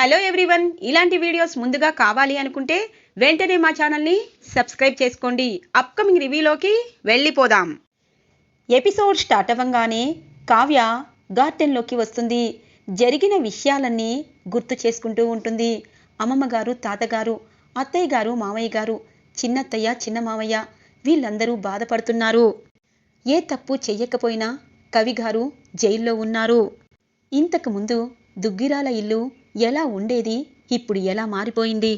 Hello everyone ఇలాంటి videos ముందుగా కావాలి అనుకుంటే వెంటనే మా ఛానల్ని సబ్స్క్రైబ్ చేసుకోండి. అప్కమింగ్ రివ్యూలోకి వెళ్ళిపోదాం. ఎపిసోడ్ స్టార్ట్ అవ్వగానే కావ్య గార్డెన్లోకి వస్తుంది. జరిగిన విషయాలన్నీ గుర్తు చేసుకుంటూ ఉంటుంది. అమ్మమ్మ గారు తాతగారు అత్తయ్య గారు మామయ్య గారు చిన్నత్తయ్య చిన్న మామయ్య వీళ్ళందరూ బాధపడుతున్నారు. ఏ తప్పు చెయ్యకపోయినా కవి గారు జైల్లో ఉన్నారు. ఇంతకుముందు దుగ్గిరాల ఇల్లు ఎలా ఉండేది? ఇప్పుడు ఎలా మారిపోయింది?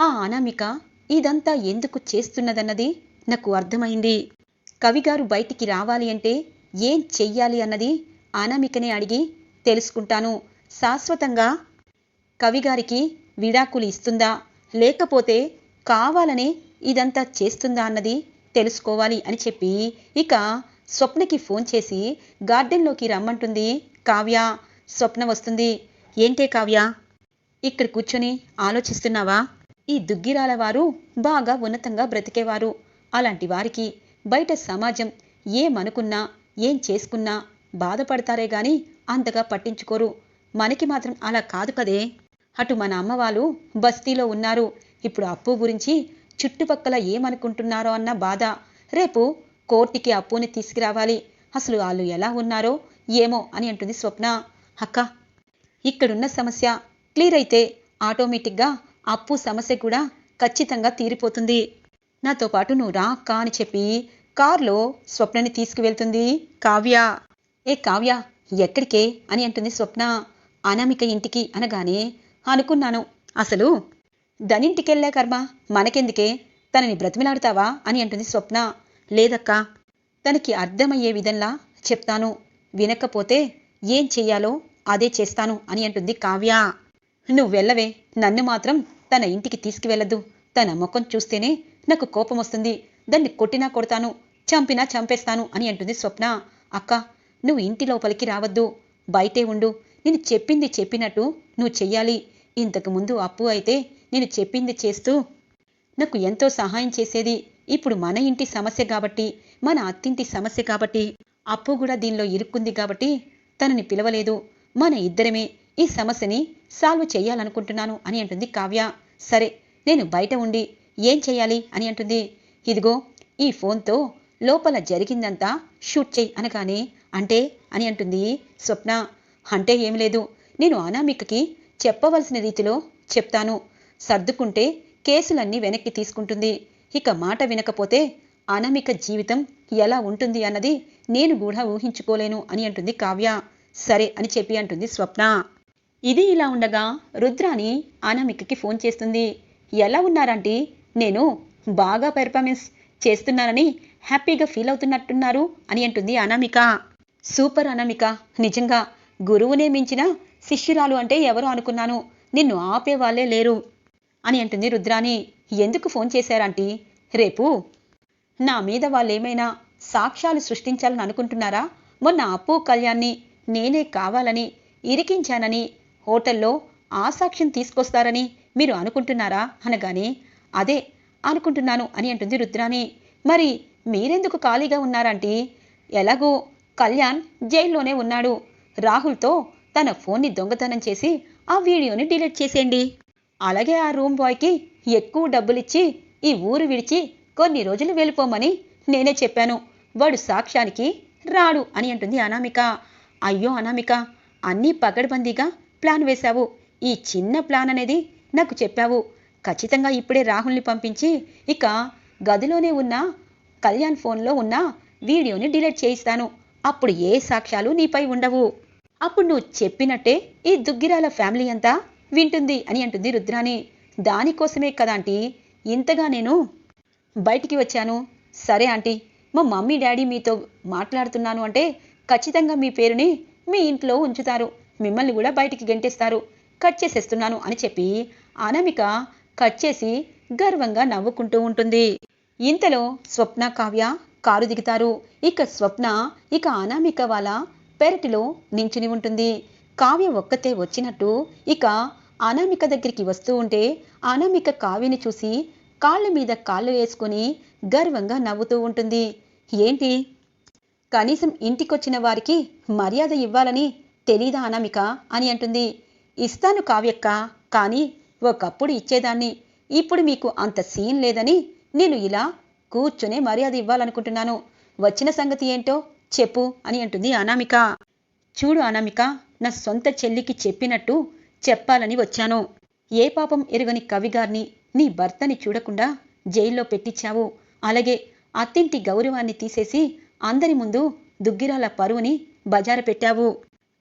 ఆ అనామిక ఇదంతా ఎందుకు చేస్తున్నదన్నది నాకు అర్థమైంది. కవిగారు బయటికి రావాలి అంటే ఏం చెయ్యాలి అన్నది అనామికనే అడిగి తెలుసుకుంటాను. శాశ్వతంగా కవిగారికి విడాకులు ఇస్తుందా? లేకపోతే కావాలనే ఇదంతా చేస్తుందా అన్నది తెలుసుకోవాలి అని చెప్పి ఇక స్వప్నకి ఫోన్ చేసి గార్డెన్లోకి రమ్మంటుంది కావ్య. స్వప్న వస్తుంది. ఏంటే కావ్య? ఇక్కడ కూర్చొని ఆలోచిస్తున్నావా? ఈ దుగ్గిరాల వారు బాగా ఉన్నతంగా బ్రతికేవారు. అలాంటి వారికి బయట సమాజం ఏమనుకున్నా ఏం చేసుకున్నా బాధపడతారే గాని అంతగా పట్టించుకోరు. మనకి మాత్రం అలా కాదు కదే. అటు మన అమ్మ వాళ్ళు బస్తీలో ఉన్నారు. ఇప్పుడు అప్పు గురించి చుట్టుపక్కల ఏమనుకుంటున్నారో అన్న బాధ. రేపు కోర్టుకి అప్పుని తీసుకురావాలి. అసలు వాళ్ళు ఎలా ఉన్నారో ఏమో అని అంటుంది స్వప్న. అక్క ఇక్కడున్న సమస్య క్లియర్ అయితే ఆటోమేటిక్గా అప్పు సమస్య కూడా ఖచ్చితంగా తీరిపోతుంది. నాతో పాటు నువ్వు రా అక్క అని చెప్పి కార్లో స్వప్నని తీసుకువెళ్తుంది కావ్య. ఏ కావ్య ఎక్కడికే అని అంటుంది స్వప్న. అనామిక ఇంటికి అనగానే అనుకున్నాను. అసలు దనింటికెళ్ళే కర్మ? మనకెందుకే? తనని బ్రతిమిలాడతావా అని అంటుంది స్వప్న. లేదక్కా తనకి అర్థమయ్యే విధంలా చెప్తాను. వినకపోతే ఏం చెయ్యాలో అదే చేస్తాను అని అంటుంది కావ్య. నువ్వు వెళ్ళవే. నన్ను మాత్రం తన ఇంటికి తీసుకువెళ్ళద్దు తన ముఖం చూస్తేనే నాకు కోపం వస్తుంది. దాన్ని కొట్టినా కొడతాను. చంపినా చంపేస్తాను అని అంటుంది స్వప్న. అక్క నువ్వు ఇంటి లోపలికి రావద్దు. బయటే ఉండు. నేను చెప్పింది చెప్పినట్టు నువ్వు చెయ్యాలి. ఇంతకు ముందు అప్పు అయితే నేను చెప్పింది చేస్తూ నాకు ఎంతో సహాయం చేసేది. ఇప్పుడు మన ఇంటి సమస్య కాబట్టి మన అత్తింటి సమస్య కాబట్టి అప్పు కూడా దీనిలో ఇరుక్కుంది కాబట్టి తనని పిలవలేదు. మన ఇద్దరమే ఈ సమస్యని సాల్వ్ చేయాలనుకుంటున్నాను అని అంటుంది కావ్య. సరే నేను బయట ఉండి ఏం చేయాలి అని అంటుంది. ఇదిగో ఈ ఫోన్తో లోపల జరిగిందంతా షూట్ చెయ్యి అనగానే అంటే అని అంటుంది స్వప్న. అంటే ఏం లేదు నేను అనామికకి చెప్పవలసిన రీతిలో చెప్తాను. సర్దుకుంటే కేసులన్నీ వెనక్కి తీసుకుంటుంది. ఇక మాట వినకపోతే అనామిక జీవితం ఎలా ఉంటుంది అన్నది నేను కూడా ఊహించుకోలేను అని అంటుంది కావ్య. సరే అని చెప్పి అంటుంది స్వప్న. ఇది ఇలా ఉండగా రుద్రాని అనామికకి ఫోన్ చేస్తుంది. ఎలా ఉన్నారంటీ నేను బాగా పెర్ఫార్మెన్స్ చేస్తున్నానని హ్యాపీగా ఫీల్ అవుతున్నట్టున్నారు అని అంటుంది అనామిక. సూపర్ అనామిక. నిజంగా గురువునే మించిన శిష్యురాలు అంటే ఎవరు అనుకున్నాను. నిన్ను ఆపే వాళ్ళే లేరు అని అంటుంది రుద్రాని ఎందుకు ఫోన్ చేశారంటీ రేపు నా మీద వాళ్ళేమైనా సాక్ష్యాలు సృష్టించాలని అనుకుంటున్నారా? మొన్న అప్పు కళ్యాణ్ని నేనే కావాలని ఇరికించానని హోటల్లో ఆ సాక్ష్యం తీసుకొస్తారని మీరు అనుకుంటున్నారా? అనగానే అదే అనుకుంటున్నాను అని అంటుంది రుద్రాని మరి మీరెందుకు ఖాళీగా ఉన్నారంటే? ఎలాగో కళ్యాణ్ జైల్లోనే ఉన్నాడు. రాహుల్తో తన ఫోన్ని దొంగతనం చేసి ఆ వీడియోని డిలీట్ చేసేయండి. అలాగే ఆ రూమ్ బాయ్కి ఎక్కువ డబ్బులిచ్చి ఈ ఊరు విడిచి కొన్ని రోజులు వెళ్ళిపోమని నేనే చెప్పాను. వాడు సాక్ష్యానికి రాడు అని అంటుంది అనామిక. అయ్యో అనామిక అన్నీ పగడ్బందీగా ప్లాన్ వేశావు. ఈ చిన్న ప్లాన్ అనేది నాకు చెప్పావు. ఖచ్చితంగా ఇప్పుడే రాహుల్ని పంపించి ఇక గదిలోనే ఉన్న కళ్యాణ్ ఫోన్లో ఉన్న వీడియోని డిలీట్ చేయిస్తాను. అప్పుడు ఏ సాక్ష్యాలు నీపై ఉండవు. అప్పుడు నువ్వు చెప్పినట్టే ఈ దుగ్గిరాల ఫ్యామిలీ అంతా వింటుంది అని అంటుంది రుద్రాని దానికోసమే కదా ఆంటీ ఇంతగా నేను బయటికి వచ్చాను. సరే ఆంటీ మా మమ్మీ డాడీ మీతో మాట్లాడుతున్నాను అంటే ఖచ్చితంగా మీ పేరుని మీ ఇంట్లో ఉంచుతారు. మిమ్మల్ని కూడా బయటికి గెంటేస్తారు. కట్ చేసేస్తున్నాను అని చెప్పి అనామిక కట్ చేసి గర్వంగా నవ్వుకుంటూ ఉంటుంది. ఇంతలో స్వప్న కావ్య కారు దిగుతారు. ఇక స్వప్న ఇక అనామిక వాళ్ళ పెరటిలో నించుని ఉంటుంది. కావ్య ఒక్కతే వచ్చినట్టు ఇక అనామిక దగ్గరికి వస్తూ ఉంటే అనామిక కావ్యని చూసి కాళ్ళ మీద కాళ్ళు వేసుకుని గర్వంగా నవ్వుతూ ఉంటుంది. ఏంటి? కనీసం ఇంటికొచ్చిన వారికి మర్యాద ఇవ్వాలని తెలీదా అనామిక? అని అంటుంది. ఇస్తాను కావ్యక్క కానీ ఒకప్పుడు ఇచ్చేదాన్ని. ఇప్పుడు మీకు అంత సీన్ లేదని నేను ఇలా కూర్చునే మర్యాద ఇవ్వాలనుకుంటున్నాను. వచ్చిన సంగతి ఏంటో చెప్పు అని అంటుంది అనామిక. చూడు అనామిక నా సొంత చెల్లికి చెప్పినట్టు చెప్పాలని వచ్చాను. ఏ పాపం ఎరుగని కవిగారిని నీ భర్తని చూడకుండా జైల్లో పెట్టించావు. అలాగే అత్తింటి గౌరవాన్ని తీసేసి అందరి ముందు దుగ్గిరాల పరువుని బజారు పెట్టావు.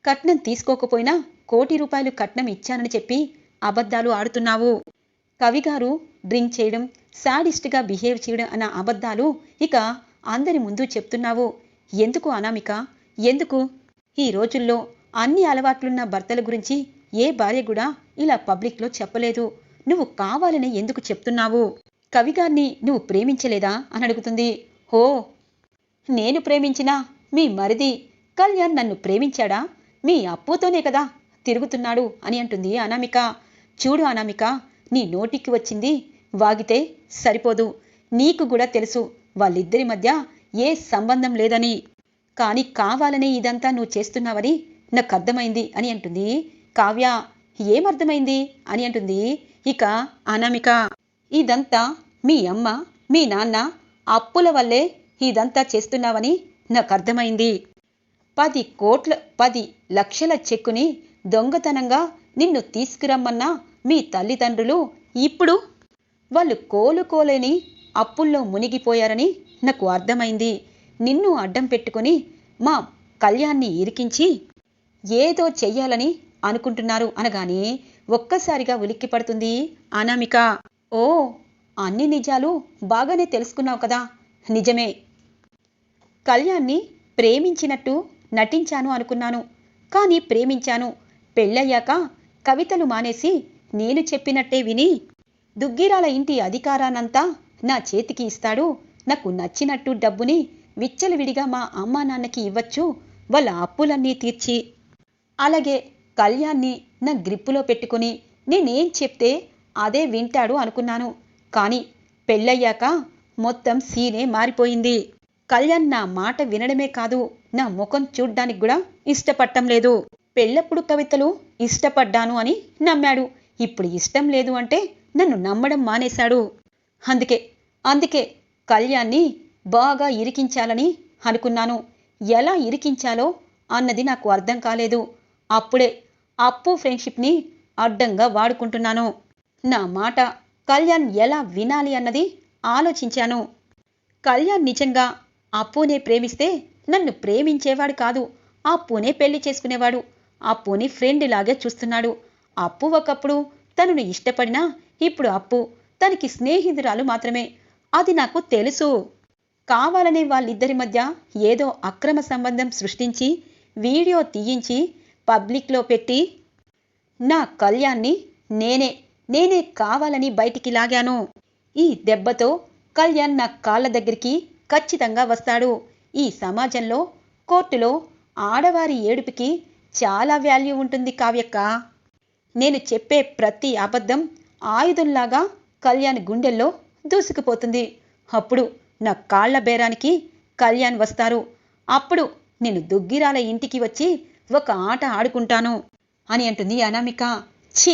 కట్నం తీసుకోకపోయినా కోటి రూపాయలు కట్నం ఇచ్చానని చెప్పి అబద్ధాలు ఆడుతున్నావు. కవిగారు డ్రింక్ చేయడం సాడిస్ట్గా బిహేవ్ చేయడం అన్న అబద్ధాలు ఇక అందరి ముందు చెప్తున్నావు. ఎందుకు అనామిక? ఎందుకు? ఈ రోజుల్లో అన్ని అలవాట్లున్న భర్తల గురించి ఏ భార్య కూడా ఇలా పబ్లిక్లో చెప్పలేదు. నువ్వు కావాలని ఎందుకు చెప్తున్నావు? కవిగారిని నువ్వు ప్రేమించలేదా? అని అడుగుతుంది. హో నేను ప్రేమించినా మీ మరిది కళ్యాణ్ నన్ను ప్రేమించాడా? మీ అప్పుతోనే కదా తిరుగుతున్నాడు అని అంటుంది అనామిక. చూడు అనామిక నీ నోటికి వచ్చింది వాగితే సరిపోదు. నీకు కూడా తెలుసు వాళ్ళిద్దరి మధ్య ఏ సంబంధం లేదని. కానీ కావాలనే ఇదంతా నువ్వు చేస్తున్నావని నాకు అర్థమైంది అని అంటుంది కావ్య. ఏమర్థమైంది అని అంటుంది ఇక అనామిక. ఇదంతా మీ అమ్మ మీ నాన్న అప్పుల వల్లే ఇదంతా చేస్తున్నావని నాకు అర్థమైంది పది కోట్ల పది లక్షల చెక్కుని దొంగతనంగా నిన్ను తీసుకురమ్మన్న మీ తల్లిదండ్రులు ఇప్పుడు వాళ్ళు కోలుకోలేని అప్పుల్లో మునిగిపోయారని నాకు అర్థమైంది. నిన్ను అడ్డం పెట్టుకుని మా కళ్యాణ్ని ఇరికించి ఏదో చెయ్యాలని అనుకుంటున్నారు అనగానే ఒక్కసారిగా ఉలిక్కి పడుతుంది అనామిక. ఓ అన్ని నిజాలు బాగానే తెలుసుకున్నావు కదా. నిజమే. కళ్యాణ్ని ప్రేమించినట్టు నటించాను అనుకున్నాను. కానీ ప్రేమించాను. పెళ్ళయ్యాక కవితలు మానేసి నేను చెప్పినట్టే విని దుగ్గిరాల ఇంటి అధికారానంతా నా చేతికి ఇస్తాడు. నాకు నచ్చినట్టు డబ్బుని విచ్చలవిడిగా మా అమ్మా నాన్నకి ఇవ్వచ్చు. వాళ్ళ అప్పులన్నీ తీర్చి అలాగే కళ్యాణ్ని నా గ్రిప్పులో పెట్టుకుని నేనేం చెప్తే అదే వింటాడు అనుకున్నాను. కానీ పెళ్ళయ్యాక మొత్తం సీనే మారిపోయింది. కళ్యాణ్ నా మాట వినడమే కాదు నా ముఖం చూడ్డానికి కూడా ఇష్టపడటం లేదు. పెళ్ళప్పుడు కవితలు ఇష్టపడ్డాను అని నమ్మాడు. ఇప్పుడు ఇష్టం లేదు అంటే నన్ను నమ్మడం మానేశాడు. అందుకే అందుకే కళ్యాణ్ని బాగా ఇరికించాలని అనుకున్నాను. ఎలా ఇరికించాలో అన్నది నాకు అర్థం కాలేదు. అప్పుడే అప్పు ఫ్రెండ్షిప్ని అడ్డంగా వాడుకుంటున్నాను. నా మాట కళ్యాణ్ ఎలా వినాలి అన్నది ఆలోచించాను. కళ్యాణ్ నిజంగా అప్పునే ప్రేమిస్తే నన్ను ప్రేమించేవాడు కాదు. అప్పునే పెళ్ళి చేసుకునేవాడు. అప్పుని ఫ్రెండ్ లాగే చూస్తున్నాడు. అప్పు ఒకప్పుడు తనను ఇష్టపడినా ఇప్పుడు అప్పు. తనకి స్నేహితురాలు మాత్రమే. అది నాకు తెలుసు. కావాలనే వాళ్ళిద్దరి మధ్య ఏదో అక్రమ సంబంధం సృష్టించి వీడియో తీయించి పబ్లిక్లో పెట్టి నా కళ్యాణ్ని నేనే నేనే కావాలని బయటికి లాగాను. ఈ దెబ్బతో కళ్యాణ్ నా కాళ్ళ దగ్గరికి ఖచ్చితంగా వస్తాడు. ఈ సమాజంలో కోర్టులో ఆడవారి ఏడుపుకి చాలా వాల్యూ ఉంటుంది కావ్యక్క. నేను చెప్పే ప్రతి అబద్ధం ఆయుధంలాగా కళ్యాణ్ గుండెల్లో దూసుకుపోతుంది. అప్పుడు నా కాళ్ళ బేరానికి కళ్యాణ్ వస్తారు. అప్పుడు నేను దుగ్గిరాల ఇంటికి వచ్చి ఒక ఆట ఆడుకుంటాను అని అంటుంది అనామిక. ఛీ!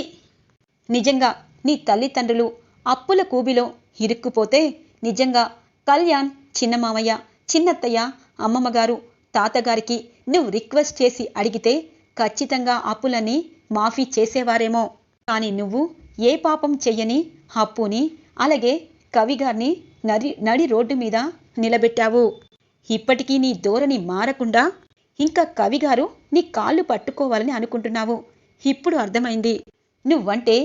నిజంగా నీ తల్లిదండ్రులు అప్పుల కూబిలో ఇరుక్కుపోతే నిజంగా కళ్యాణ్ చిన్న మామయ్య చిన్నత్తయ్య అమ్మమ్మగారు తాతగారికి నువ్వు రిక్వెస్ట్ చేసి అడిగితే ఖచ్చితంగా అప్పులని మాఫీ చేసేవారేమో. కానీ నువ్వు ఏ పాపం చెయ్యని అప్పుని అలాగే కవిగారిని నడి నడి రోడ్డు మీద నిలబెట్టావు. ఇప్పటికీ నీ ధోరణి మారకుండా ఇంకా కవిగారు నీ కాళ్ళు పట్టుకోవాలని అనుకుంటున్నావు. ఇప్పుడు అర్థమైంది. నువ్వంటే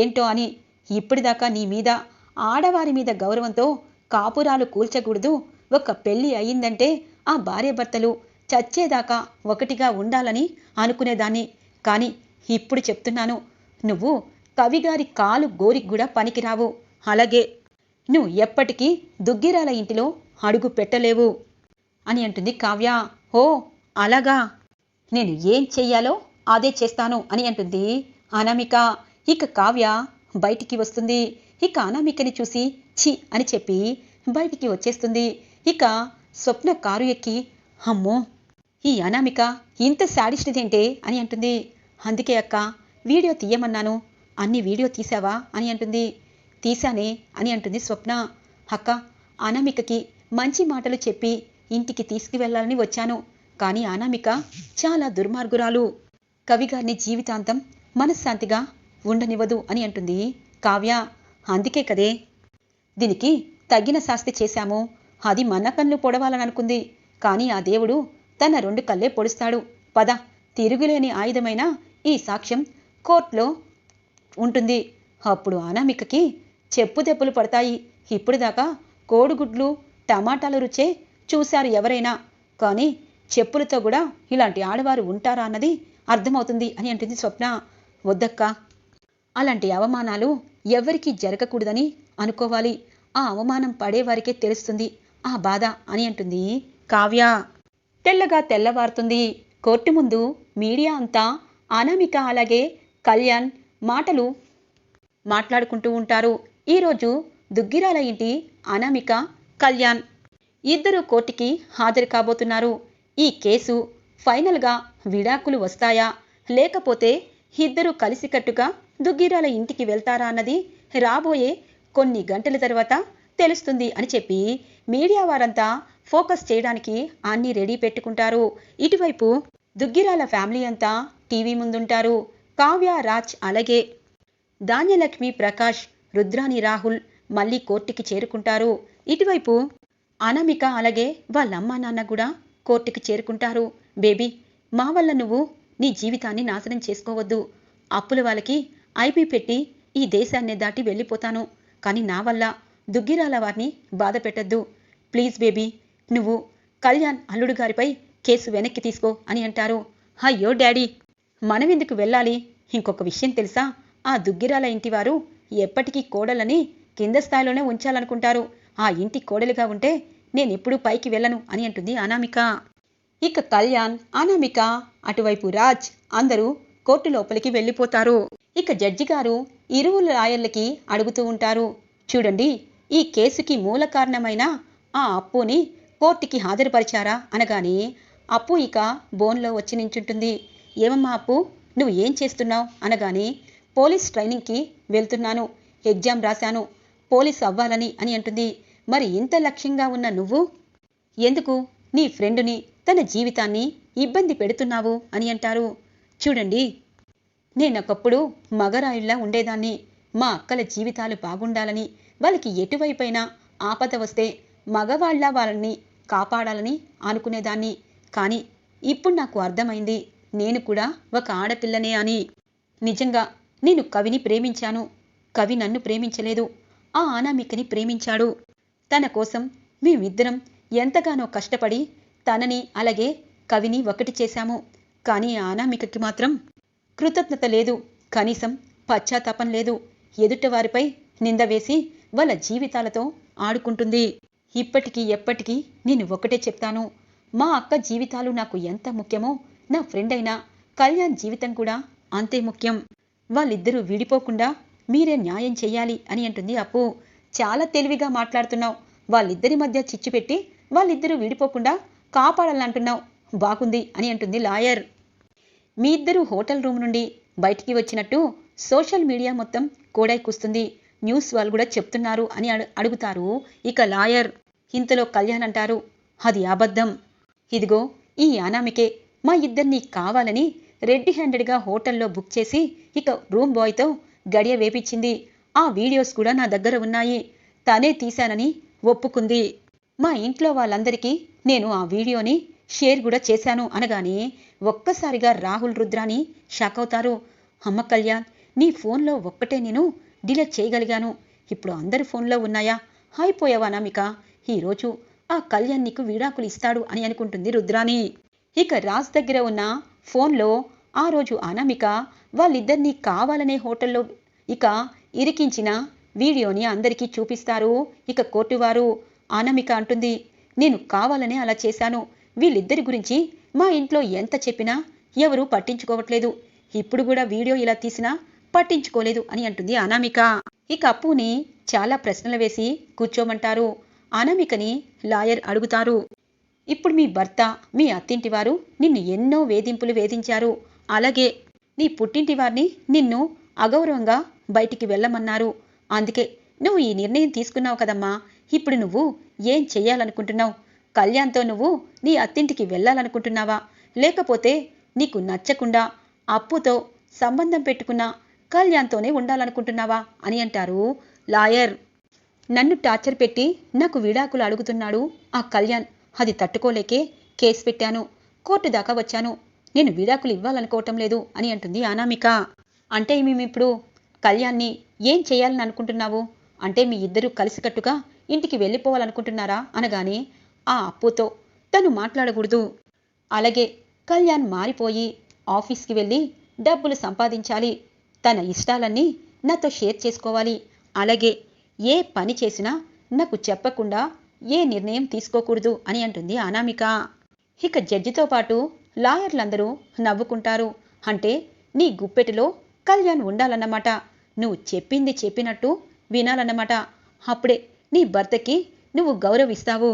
ఏంటో అని ఇప్పటిదాకా నీ మీద ఆడవారి మీద గౌరవంతో కాపురాలు కూల్చకూడదు. ఒక పెళ్ళి అయిందంటే ఆ భార్యాభర్తలు చచ్చేదాకా ఒకటిగా ఉండాలని అనుకునేదాన్ని. కానీ ఇప్పుడు చెప్తున్నాను నువ్వు కవిగారి కాలు గోరికి కూడా పనికిరావు. అలాగే నువ్వు ఎప్పటికీ దుగ్గిరాల ఇంటిలో అడుగు పెట్టలేవు అని అంటుంది కావ్య. ఓ అలాగా. నేను ఏం చెయ్యాలో అదే చేస్తాను అని అంటుంది అనామిక. ఇక కావ్య బయటికి వస్తుంది. ఇక అనామికని చూసి ఛీ అని చెప్పి బయటికి వచ్చేస్తుంది. ఇక స్వప్న కారు ఎక్కి అమ్మో ఈ అనామిక ఇంత శాడిస్టిదేంటే అని అంటుంది. అందుకే అక్క వీడియో తీయమన్నాను. అన్ని వీడియో తీసావా? అని అంటుంది. తీశానే అని అంటుంది స్వప్న. అక్క అనామికకి మంచి మాటలు చెప్పి ఇంటికి తీసుకువెళ్ళాలని వచ్చాను. కానీ అనామిక చాలా దుర్మార్గురాలు. కవిగారిని జీవితాంతం మనశ్శాంతిగా ఉండనివ్వదు అని అంటుంది కావ్య. అందుకే కదే దీనికి తగిన శాస్తి చేశాము. అది మన కళ్ళు పొడవాలని అనుకుంది కానీ ఆ దేవుడు తన రెండు కళ్ళే పొడుస్తాడు. పద తిరుగులేని ఆయుధమైన ఈ సాక్ష్యం కోర్టులో ఉంటుంది. అప్పుడు అనామికకి చెప్పు దెబ్బలు పడతాయి. ఇప్పుడు దాకా కోడిగుడ్లు టమాటాల రుచే చూశారు ఎవరైనా. కానీ చెప్పులతో కూడా ఇలాంటి ఆడవారు ఉంటారా అన్నది అర్థమవుతుంది అని అంటుంది స్వప్న. వద్దక్క అలాంటి అవమానాలు ఎవరికీ జరగకూడదని అనుకోవాలి. ఆ అవమానం పడేవారికే తెలుస్తుంది. ఆ బాధ అని అంటుంది కావ్య. తెల్లగా తెల్లవారుతుంది. కోర్టు ముందు మీడియా అంతా అనామిక అలాగే కళ్యాణ్ మాటలు మాట్లాడుకుంటూ ఉంటారు. ఈరోజు దుగ్గిరాల ఇంటి అనామిక కళ్యాణ్ ఇద్దరు కోర్టుకి హాజరు కాబోతున్నారు. ఈ కేసు ఫైనల్గా విడాకులు వస్తాయా? లేకపోతే ఇద్దరు కలిసికట్టుగా దుగ్గిరాల ఇంటికి వెళ్తారా అన్నది రాబోయే కొన్ని గంటల తర్వాత తెలుస్తుంది అని చెప్పి మీడియా వారంతా ఫోకస్ చేయడానికి అన్ని రెడీ పెట్టుకుంటారు. ఇటువైపు దుగ్గిరాల ఫ్యామిలీ అంతా టీవీ ముందుంటారు. కావ్య రాజ్ అలాగే ధాన్యలక్ష్మి ప్రకాష్ రుద్రాని రాహుల్ మళ్ళీ కోర్టుకి చేరుకుంటారు. ఇటువైపు అనామిక అలాగే వాళ్ళమ్మ నాన్న కూడా కోర్టుకి చేరుకుంటారు. బేబీ మా వల్ల నువ్వు నీ జీవితాన్ని నాశనం చేసుకోవద్దు. అప్పుల వాళ్ళకి ఐపీ పెట్టి ఈ దేశాన్ని దాటి వెళ్ళిపోతాను. కానీ నా వల్ల దుగ్గిరాల వారిని బాధ పెట్టద్దు. ప్లీజ్ బేబీ నువ్వు కళ్యాణ్ అల్లుడు గారిపై కేసు వెనక్కి తీసుకో అని అంటారు. అయ్యో డాడీ మనమెందుకు వెళ్ళాలి? ఇంకొక విషయం తెలుసా? ఆ దుగ్గిరాల ఇంటివారు ఎప్పటికీ కోడలని కింద స్థాయిలోనే ఉంచాలనుకుంటారు. ఆ ఇంటి కోడలిగా ఉంటే నేనెప్పుడూ పైకి వెళ్ళను అని అంటుంది అనామిక. ఇక కళ్యాణ్ అనామిక అటువైపు రాజ్ అందరూ కోర్టు లోపలికి వెళ్ళిపోతారు. ఇక జడ్జి గారు ఇరువురు లాయర్లకి అడుగుతూ ఉంటారు. చూడండి ఈ కేసుకి మూల కారణమైన ఆ అప్పుని కోర్టుకి హాజరుపరిచారా అనగానే అప్పు ఇక బోన్లో వచ్చి నించుంటుంది. ఏమమ్మా అప్పు? నువ్వు ఏం చేస్తున్నావు? అనగానే పోలీస్ ట్రైనింగ్కి వెళ్తున్నాను. ఎగ్జామ్ రాశాను. పోలీస్ అవ్వాలని అని అంటుంది. మరి ఇంత లక్ష్యంగా ఉన్న నువ్వు? ఎందుకు? నీ ఫ్రెండుని తన జీవితాన్ని ఇబ్బంది పెడుతున్నావు అని అంటారు. చూడండి నేనొకప్పుడు మగరాయుల్లా ఉండేదాన్ని. మా అక్కల జీవితాలు బాగుండాలని వాళ్ళకి ఎటువైపైనా ఆపద వస్తే మగవాళ్ళ వాళ్ళని కాపాడాలని అనుకునేదాన్ని. కానీ ఇప్పుడు నాకు అర్థమైంది నేను కూడా ఒక ఆడపిల్లనే అని. నిజంగా నేను కవిని ప్రేమించాను. కవి నన్ను ప్రేమించలేదు. ఆ అనామికని ప్రేమించాడు. తన కోసం మేమిద్దరం ఎంతగానో కష్టపడి తనని అలాగే కవిని ఒకటి చేశాము. కానీ ఆ అనామికకి మాత్రం కృతజ్ఞత లేదు. కనీసం పశ్చాత్తాపం లేదు. ఎదుటివారిపై నింద వేసి వాళ్ళ జీవితాలతో ఆడుకుంటుంది. ఇప్పటికీ ఎప్పటికీ నేను ఒకటే చెప్తాను. మా అక్క జీవితాలు నాకు ఎంత ముఖ్యమో నా ఫ్రెండ్ అయిన కళ్యాణ్ జీవితం కూడా అంతే ముఖ్యం. వాళ్ళిద్దరూ విడిపోకుండా మీరే న్యాయం చెయ్యాలి అని అంటుంది అప్పు. చాలా తెలివిగా మాట్లాడుతున్నావు. వాళ్ళిద్దరి మధ్య చిచ్చు పెట్టి వాళ్ళిద్దరూ విడిపోకుండా కాపాడాలంటున్నావు. బాగుంది అని అంటుంది లాయర్. మీ ఇద్దరు హోటల్ రూమ్ నుండి బయటికి వచ్చినట్టు సోషల్ మీడియా మొత్తం కోడై కూస్తుంది. న్యూస్ వాళ్ళు కూడా చెప్తున్నారు అని అడు- అడుగుతారు. ఇక లాయర్ ఇంతలో కళ్యాణ్ అంటారు అది అబద్ధం. ఇదిగో ఈ యానామికే మా ఇద్దరిని కావాలని రెడ్ హ్యాండెడ్గా హోటల్లో బుక్ చేసి ఇక రూమ్ బాయ్తో గడియ వేపించింది. ఆ వీడియోస్ కూడా నా దగ్గర ఉన్నాయి. తనే తీశానని ఒప్పుకుంది. మా ఇంట్లో వాళ్ళందరికీ నేను ఆ వీడియోని షేర్ కూడా చేశాను అనగానే ఒక్కసారిగా రాహుల్ రుద్రాని షాక్ అవుతారు. అమ్మ కళ్యాణ్ నీ ఫోన్లో ఒక్కటే నేను డిలీట్ చేయగలిగాను. ఇప్పుడు అందరి ఫోన్లో ఉన్నాయా? అయిపోయావా నామిక? ఈరోజు ఆ కళ్యాణ్ నీకు విడాకులు ఇస్తాడు అని అనుకుంటుంది రుద్రాని. ఇక రాజ్ దగ్గర ఉన్న ఫోన్లో ఆ రోజు అనామిక వాళ్ళిద్దరినీ కావాలనే హోటల్లో ఇక ఇరికించిన వీడియోని అందరికీ చూపిస్తారు. ఇక కోర్టువారు అనామిక అంటుంది నేను కావాలనే అలా చేశాను. వీళ్ళిద్దరి గురించి మా ఇంట్లో ఎంత చెప్పినా ఎవరూ పట్టించుకోవట్లేదు. ఇప్పుడు కూడా వీడియో ఇలా తీసినా పట్టించుకోలేదు అని అంటుంది అనామిక. ఇక అప్పుని చాలా ప్రశ్నలు వేసి కూర్చోమంటారు. అనామికని లాయర్ అడుగుతారు. ఇప్పుడు మీ భర్త మీ అత్తింటి వారు నిన్ను ఎన్నో వేధింపులు వేధించారు. అలాగే నీ పుట్టింటి వారిని నిన్ను అగౌరవంగా బయటికి వెళ్ళమన్నారు. అందుకే నువ్వు ఈ నిర్ణయం తీసుకున్నావు కదమ్మా. ఇప్పుడు నువ్వు ఏం చెయ్యాలనుకుంటున్నావు? కళ్యాణ్తో నువ్వు నీ అత్తింటికి వెళ్ళాలనుకుంటున్నావా? లేకపోతే నీకు నచ్చకుండా అప్పుతో సంబంధం పెట్టుకున్న కళ్యాణ్తోనే ఉండాలనుకుంటున్నావా? అని అంటారు లాయర్. నన్ను టార్చర్ పెట్టి నాకు విడాకులు అడుగుతున్నాడు ఆ కళ్యాణ్. అది తట్టుకోలేకే కేసు పెట్టాను. కోర్టు దాకా వచ్చాను. నేను విడాకులు ఇవ్వాలనుకోవటం లేదు అని అంటుంది అనామిక. అంటే మేము ఇప్పుడు? కళ్యాణ్ని ఏం చేయాలని అనుకుంటున్నావు? అంటే మీ ఇద్దరూ కలిసికట్టుగా ఇంటికి వెళ్ళిపోవాలనుకుంటున్నారా? అనగానే ఆ అప్పుతో తను మాట్లాడకూడదు. అలాగే కళ్యాణ్ మారిపోయి ఆఫీస్కి వెళ్ళి డబ్బులు సంపాదించాలి. తన ఇష్టాలన్నీ నాతో షేర్ చేసుకోవాలి. అలాగే ఏ పని చేసినా నాకు చెప్పకుండా ఏ నిర్ణయం తీసుకోకూడదు అని అంటుంది అనామిక. ఇక జడ్జితో పాటు లాయర్లందరూ నవ్వుకుంటారు. అంటే నీ గుప్పెటిలో కళ్యాణ్ ఉండాలన్నమాట. నువ్వు చెప్పింది చెప్పినట్టు వినాలన్నమాట. అప్పుడే నీ భర్తకి నువ్వు గౌరవిస్తావు.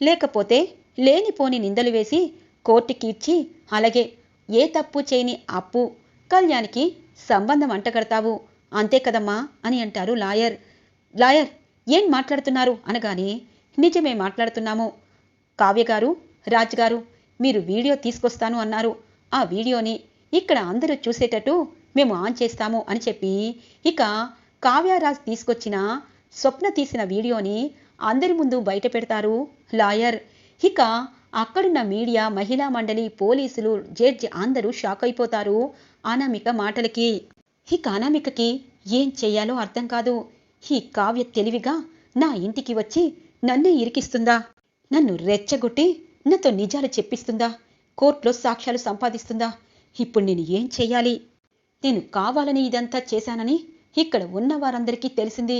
లేకపోతే లేనిపోని నిందలు వేసి కోర్టుకి ఇచ్చి అలాగే ఏ తప్పు చేయని అప్పు కళ్యాణ్కి సంబంధం అంటగడతావు. అంతే కదమ్మా అని అంటారు లాయర్. లాయర్ ఏం మాట్లాడుతున్నారు? అనగానే నిజమే మాట్లాడుతున్నాము. కావ్యగారు రాజ్గారు మీరు వీడియో తీసుకొస్తాను అన్నారు. ఆ వీడియోని ఇక్కడ అందరూ చూసేటట్టు మేము ఆన్ చేస్తాము అని చెప్పి ఇక కావ్యరాజ్ తీసుకొచ్చిన స్వప్న తీసిన వీడియోని అందరి ముందు బయట పెడతారు. లాయర్. ఇక అక్కడున్న మీడియా మహిళా మండలి పోలీసులు జడ్జి అందరూ షాక్ అయిపోతారు అనామిక మాటలకి. ఇక అనామికకి ఏం చెయ్యాలో అర్థం కాదు. ఈ కావ్య తెలివిగా నా ఇంటికి వచ్చి నన్నే ఇరికిస్తుందా? నన్ను రెచ్చగొట్టి నాతో నిజాలు చెప్పిస్తుందా? కోర్టులో సాక్ష్యాలు సంపాదిస్తుందా? ఇప్పుడు నేను ఏం చెయ్యాలి నేను కావాలని ఇదంతా చేశానని ఇక్కడ ఉన్న వారందరికీ తెలిసింది.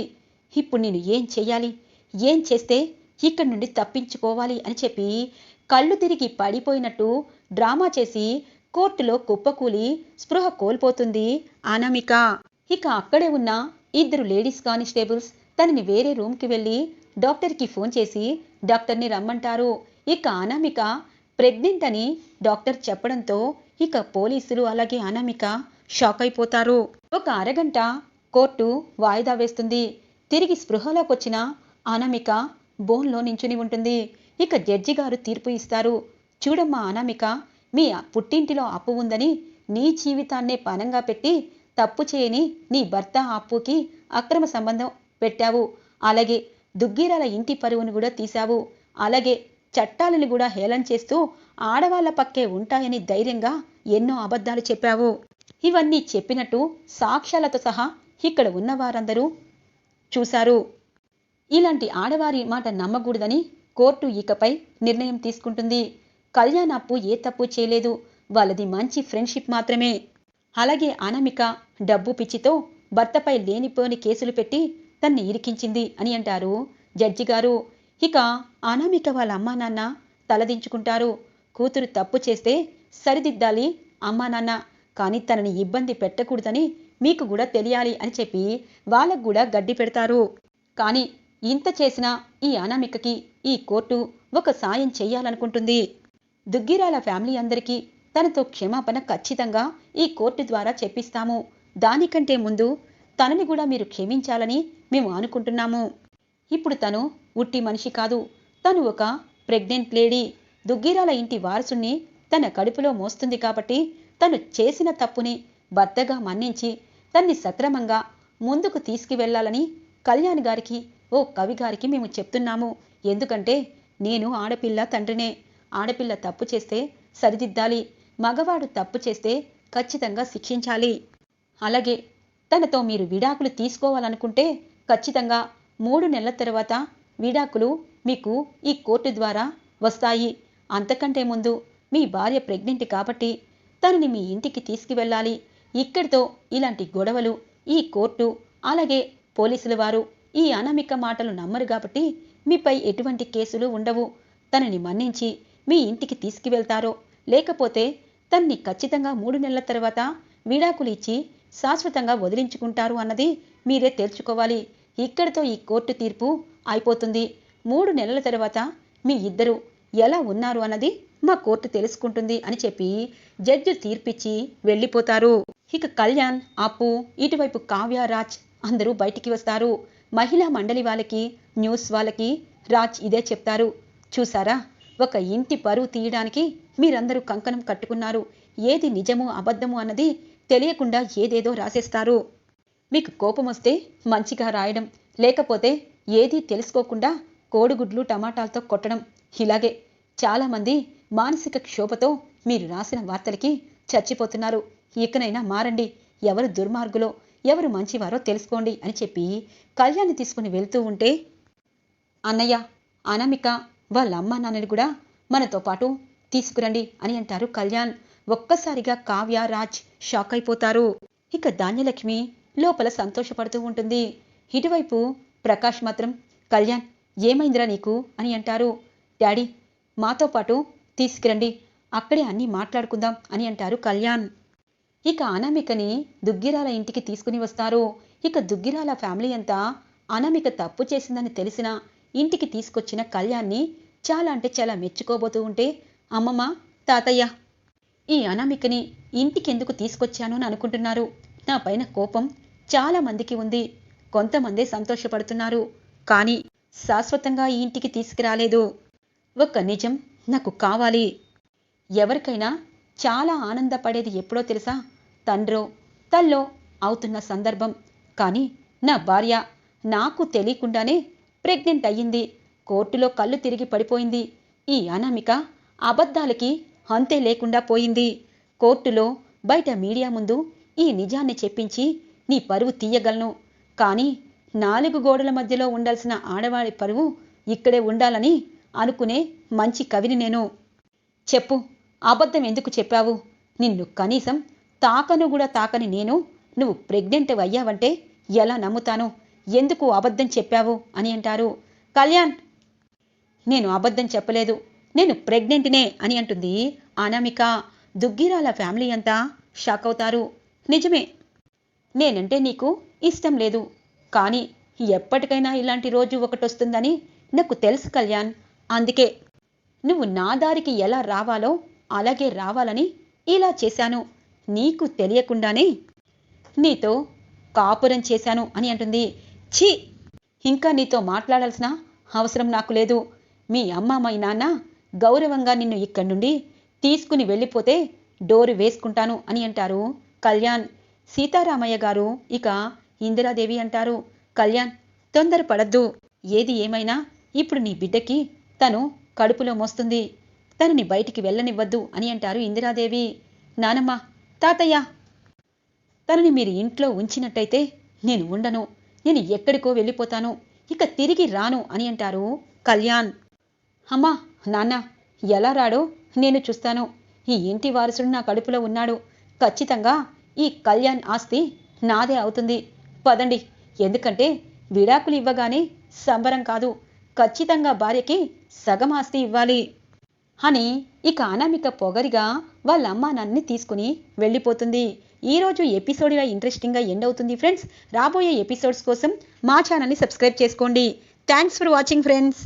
ఇప్పుడు నేను ఏం చెయ్యాలి ఏం చేస్తే ఇక్కడి నుండి తప్పించుకోవాలి అని చెప్పి కళ్ళు తిరిగి పడిపోయినట్టు డ్రామా చేసి కోర్టులో కుప్పకూలి స్పృహ కోల్పోతుంది అనామిక. ఇక అక్కడే ఉన్న ఇద్దరు లేడీస్ కానిస్టేబుల్స్ తనని వేరే రూమ్కి వెళ్ళి డాక్టర్కి ఫోన్ చేసి డాక్టర్ని రమ్మంటారు. ఇక అనామిక ప్రెగ్నెంట్ అని డాక్టర్ చెప్పడంతో ఇక పోలీసులు అలాగే అనామిక షాక్ అయిపోతారు. ఒక అరగంట కోర్టు వాయిదా వేస్తుంది. తిరిగి స్పృహలోకి వచ్చిన అనామిక బోన్లో నించుని ఉంటుంది. ఇక జడ్జి గారు తీర్పు ఇస్తారు. చూడమ్మా అనామిక మీ పుట్టింటిలో అప్పు ఉందని నీ జీవితాన్నే పనంగా పెట్టి తప్పు చేయని నీ భర్త అప్పుకి అక్రమ సంబంధం పెట్టావు. అలాగే దుగ్గిరాల ఇంటి పరువును కూడా తీశావు. అలాగే చట్టాలను కూడా హేళన చేస్తూ ఆడవాళ్ళ పక్కే ఉంటాయని ధైర్యంగా ఎన్నో అబద్ధాలు చెప్పావు. ఇవన్నీ చెప్పినట్టు సాక్ష్యాలతో సహా ఇక్కడ ఉన్న వారందరూ చూశారు. ఇలాంటి ఆడవారి మాట నమ్మకూడదని కోర్టు ఇకపై నిర్ణయం తీసుకుంటుంది. కళ్యాణ్ అప్పు ఏ తప్పు చేయలేదు. వాళ్ళది మంచి ఫ్రెండ్షిప్ మాత్రమే. అలాగే అనామిక డబ్బు పిచ్చితో భర్తపై లేనిపోని కేసులు పెట్టి తన్ని ఇరికించింది అని అంటారు జడ్జి గారు. ఇక అనామిక వాళ్ళ అమ్మా నాన్న తలదించుకుంటారు. కూతురు తప్పు చేస్తే సరిదిద్దాలి అమ్మా నాన్న. కానీ తనని ఇబ్బంది పెట్టకూడదని మీకు కూడా తెలియాలి అని చెప్పి వాళ్ళకు కూడా గడ్డి పెడతారు. కానీ ఇంత చేసిన ఈ అనామికకి ఈ కోర్టు ఒక సాయం చెయ్యాలనుకుంటుంది. దుగ్గిరాల ఫ్యామిలీ అందరికీ తనతో క్షమాపణ ఖచ్చితంగా ఈ కోర్టు ద్వారా చెప్పిస్తాము. దానికంటే ముందు తనని కూడా మీరు క్షమించాలని మేము అనుకుంటున్నాము. ఇప్పుడు తను ఉట్టి మనిషి కాదు. తను ఒక ప్రెగ్నెంట్ లేడీ. దుగ్గిరాల ఇంటి వారసుణ్ణి తన కడుపులో మోస్తుంది కాబట్టి తను చేసిన తప్పుని భర్తగా మన్నించి తన్ని సక్రమంగా ముందుకు తీసుకువెళ్ళాలని కళ్యాణ్ గారికి ఓ కవి గారికి మేము చెప్తున్నాము. ఎందుకంటే నేను ఆడపిల్ల తండ్రినే. ఆడపిల్ల తప్పు చేస్తే సరిదిద్దాలి. మగవాడు తప్పు చేస్తే ఖచ్చితంగా శిక్షించాలి. అలాగే తనతో మీరు విడాకులు తీసుకోవాలనుకుంటే ఖచ్చితంగా మూడు నెలల తర్వాత విడాకులు మీకు ఈ కోర్టు ద్వారా వస్తాయి. అంతకంటే ముందు మీ భార్య ప్రెగ్నెంట్ కాబట్టి తనని మీ ఇంటికి తీసుకువెళ్ళాలి. ఇక్కడితో ఇలాంటి గొడవలు ఈ కోర్టు అలాగే పోలీసుల వారు ఈ అనామిక మాటలు నమ్మరు కాబట్టి మీపై ఎటువంటి కేసులు ఉండవు. తనని మన్నించి మీ ఇంటికి తీసుకువెళ్తారో లేకపోతే తన్ని ఖచ్చితంగా మూడు నెలల తర్వాత విడాకులు ఇచ్చి శాశ్వతంగా వదిలించుకుంటారు అన్నది మీరే తేల్చుకోవాలి. ఇక్కడితో ఈ కోర్టు తీర్పు అయిపోతుంది. మూడు నెలల తర్వాత మీ ఇద్దరు ఎలా ఉన్నారు అన్నది మా కోర్టు తెలుసుకుంటుంది అని చెప్పి జడ్జి తీర్పిచ్చి వెళ్ళిపోతారు. ఇక కళ్యాణ్ అప్పు ఇటువైపు కావ్య రాజ్ అందరూ బయటికి వస్తారు. మహిళా మండలి వాళ్ళకి న్యూస్ వాళ్ళకి రాజ్ ఇదే చెప్తారు. చూసారా? ఒక ఇంటి పరువు తీయడానికి మీరందరూ కంకణం కట్టుకున్నారు. ఏది నిజమో అబద్ధమో అన్నది తెలియకుండా ఏదేదో రాసేస్తారు. మీకు కోపం వస్తే మంచిగా రాయడం లేకపోతే ఏదీ తెలుసుకోకుండా కోడిగుడ్లు టమాటాలతో కొట్టడం ఇలాగే. చాలామంది మానసిక క్షోభతో మీరు రాసిన వార్తలకి చచ్చిపోతున్నారు. ఇకనైనా మారండి. ఎవరు దుర్మార్గులో ఎవరు మంచివారో తెలుసుకోండి అని చెప్పి కళ్యాణ్ తీసుకుని వెళ్తూ ఉంటే అన్నయ్య అనామిక వాళ్ళ అమ్మ నాన్నని కూడా మనతో పాటు తీసుకురండి అని అంటారు కళ్యాణ్. ఒక్కసారిగా కావ్య రాజ్ షాక్ అయిపోతారు. ఇక ధాన్యలక్ష్మి లోపల సంతోషపడుతూ ఉంటుంది. ఇటువైపు ప్రకాష్ మాత్రం కళ్యాణ్ ఏమైందిరా నీకు? అని అంటారు. డాడీ మాతో పాటు తీసుకురండి అక్కడే అన్నీ మాట్లాడుకుందాం అని అంటారు కళ్యాణ్. ఇక అనామికని దుగ్గిరాల ఇంటికి తీసుకుని వస్తారు. ఇక దుగ్గిరాల ఫ్యామిలీ అంతా అనామిక తప్పు చేసిందని తెలిసిన ఇంటికి తీసుకొచ్చిన కళ్యాణ్ని చాలా అంటే చాలా మెచ్చుకోబోతూ ఉంటే అమ్మమ్మ తాతయ్య ఈ అనామికని ఇంటికెందుకు తీసుకొచ్చాను అని అనుకుంటున్నారు. నా పైన కోపం చాలా మందికి ఉంది. కొంతమందే సంతోషపడుతున్నారు. కానీ శాశ్వతంగా ఈ ఇంటికి తీసుకురాలేదు. ఒక్క నిజం నాకు కావాలి. ఎవరికైనా చాలా ఆనందపడేది ఎప్పుడో తెలుసా? తండ్రో తల్లో అవుతున్న సందర్భం. కానీ నా భార్య నాకు తెలియకుండానే ప్రెగ్నెంట్ అయ్యింది. కోర్టులో కళ్ళు తిరిగి పడిపోయింది. ఈ అనామిక అబద్ధాలకి అంతే లేకుండా పోయింది. కోర్టులో బయట మీడియా ముందు ఈ నిజాన్ని చెప్పించి నీ పరువు తీయగలను. కానీ నాలుగు గోడల మధ్యలో ఉండాల్సిన ఆడవాడి పరువు ఇక్కడే ఉండాలని అనుకునే మంచి కవిని నేను. చెప్పు అబద్ధం ఎందుకు చెప్పావు? నిన్ను కనీసం తాకను కూడా తాకని నేను నువ్వు ప్రెగ్నెంట్ అయ్యావంటే ఎలా నమ్ముతాను? ఎందుకు అబద్ధం చెప్పావు? అని అంటారు. కళ్యాణ్ నేను అబద్ధం చెప్పలేదు. నేను ప్రెగ్నెంట్నే అని అంటుంది అనామిక. దుగ్గిరాల ఫ్యామిలీ అంతా షాక్ అవుతారు. నిజమే నేనంటే నీకు ఇష్టం లేదు. కానీ ఎప్పటికైనా ఇలాంటి రోజు ఒకటి వస్తుందని నాకు తెలుసు కళ్యాణ్. అందుకే నువ్వు నా దారికి ఎలా రావాలో అలాగే రావాలని ఇలా చేశాను. నీకు తెలియకుండానే నీతో కాపురం చేశాను అని అంటుంది. ఛీ! ఇంకా నీతో మాట్లాడాల్సిన అవసరం నాకు లేదు. మీ అమ్మ మా నాన్న గౌరవంగా నిన్ను ఇక్కడి నుండి తీసుకుని వెళ్ళిపోతే డోరు వేసుకుంటాను అని అంటారు. కళ్యాణ్ సీతారామయ్య గారు ఇక ఇందిరాదేవి అంటారు. కళ్యాణ్ తొందరపడద్దు. ఏది ఏమైనా ఇప్పుడు నీ బిడ్డకి తను కడుపులో మోస్తుంది. తనని బయటికి వెళ్ళనివ్వద్దు అని అంటారు ఇందిరాదేవి. నానమ్మ తాతయ్య తనని మీరు ఇంట్లో ఉంచినట్టయితే నేను ఉండను నేను ఎక్కడికో వెళ్ళిపోతాను ఇక తిరిగి రాను అని అంటారు కళ్యాణ్. అమ్మా నాన్న ఎలా రాడో నేను చూస్తాను. ఈ ఇంటి వారసుడు నా కడుపులో ఉన్నాడు. ఖచ్చితంగా ఈ కళ్యాణ్ ఆస్తి నాదే అవుతుంది. పదండి ఎందుకంటే విడాకులు ఇవ్వగానే సంబరం కాదు. ఖచ్చితంగా భార్యకి సగం ఆస్తి ఇవ్వాలి. అని ఇక అనామిక పొగరిగా వాళ్ళ అమ్మా నాన్నని తీసుకుని వెళ్ళిపోతుంది. ఈ రోజు ఎపిసోడ్ ఇలా ఇంట్రెస్టింగ్గా ఎండ్ అవుతుంది ఫ్రెండ్స్ రాబోయే ఎపిసోడ్స్ కోసం మా ఛానల్ని సబ్స్క్రైబ్ చేసుకోండి. Thanks for watching friends